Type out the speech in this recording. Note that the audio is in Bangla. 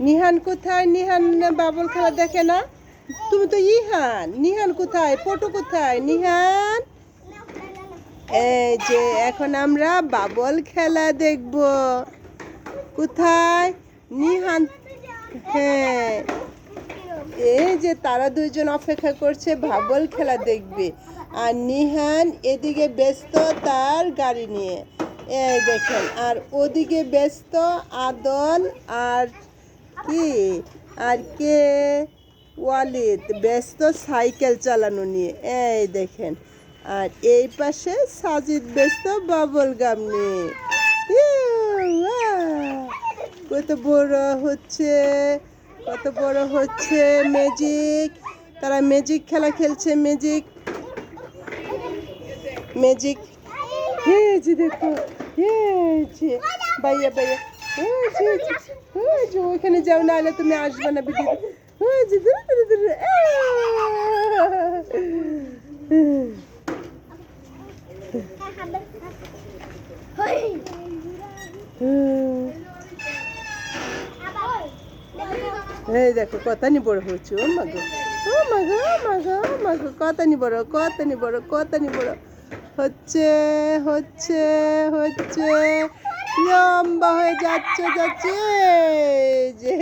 নিহান কোথায়? নিহান বাবুল খেলা দেখে না? তুমি তো ইহান। নিহান কোথায়? পটু কোথায়? নিহান? এই যে, এখন আমরা বাবল খেলা দেখব। কোথায়? নিহান হ্যাঁ। এই যে, তারা দুইজন অপেক্ষা করছে, বাবল খেলা দেখবে। আর নিহান এদিকে ব্যস্ত তার গাড়ি নিয়ে। এই দেখেন, আর ওদিকে ব্যস্ত আদল আর কি? আর কে? ওয়ালিদ, ব্যস্ত সাইকেল চালানো নিয়ে। এই দেখেন। আর এই পাশে সাজিদ ব্যস্ত বাবল গাম নিয়ে কত বড় হচ্ছে, কত বড় হচ্ছে ম্যাজিক। তারা ম্যাজিক খেলা খেলছে, ম্যাজিক। ম্যাজিক। এই যে দেখো, এই যে। বাইয়া বাইয়া এই ওইখানে যাও না হলে তুমি আসবে না বিদি ওই যে দূরে দূরে দূরে এই দেখো কতানি বড় হচ্ছে ও মাগো ও মাগো মাগো মাগো কতানি বড় কতানি বড় কতানি বড়। হচ্ছে হচ্ছে হচ্ছে। লম্বা হয়ে যাচ্ছে যাচ্ছে। যে